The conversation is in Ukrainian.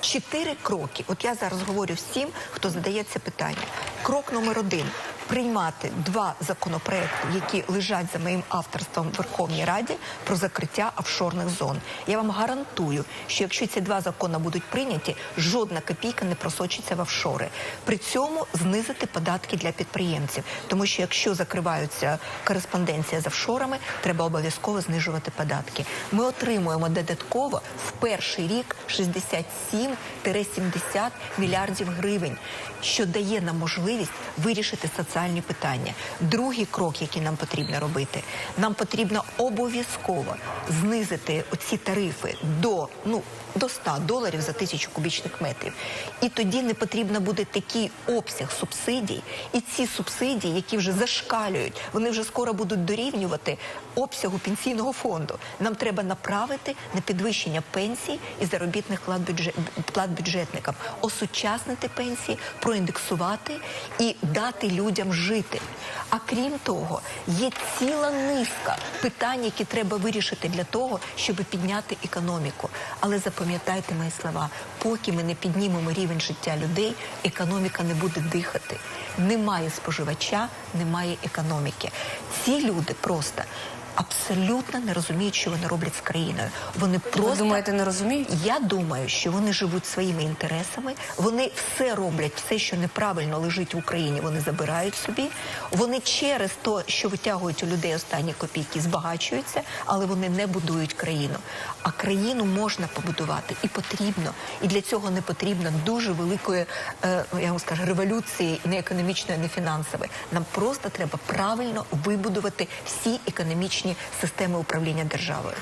чотири кроки. От я зараз говорю всім, хто задає це питання. Крок номер один. Приймати два законопроекти, які лежать за моїм авторством в Верховній Раді про закриття офшорних зон. Я вам гарантую, що якщо ці два закони будуть прийняті, жодна копійка не просочиться в офшори. При цьому знизити податки для підприємців, тому що якщо закриваються кореспонденція з офшорами, треба обов'язково знижувати податки. Ми отримуємо додатково в перший рік 67-70 мільярдів гривень, що дає нам можливість вирішити соціальні питання. Другий крок, який нам потрібно робити, нам потрібно обов'язково знизити оці тарифи до ну до 100 доларів за тисячу кубічних метрів. І тоді не потрібно буде такий обсяг субсидій, і ці субсидії, які вже зашкалюють, вони вже скоро будуть дорівнювати обсягу пенсійного фонду. Нам треба направити на підвищення пенсій і заробітних плат, бюджет, плат бюджетникам, осучаснити пенсії, проіндексувати і дати людям жити. А крім того, є ціла низка питань, які треба вирішити для того, щоб підняти економіку. Але запам'ятайте мої слова, поки ми не піднімемо рівень життя людей, економіка не буде дихати. Немає споживача, немає економіки. Ці люди просто. Абсолютно не розуміють, що вони роблять з країною. Вони просто Ви думаєте, не розуміють? я думаю, що вони живуть своїми інтересами. Вони все роблять, все, що неправильно лежить в Україні, вони забирають собі. Вони через те, що витягують у людей останні копійки, збагачуються, але вони не будують країну. А країну можна побудувати і потрібно. І для цього не потрібно дуже великої, е, я вам скажу, революції не економічної, не фінансової. Нам просто треба правильно вибудувати всі економічні системи управління державою.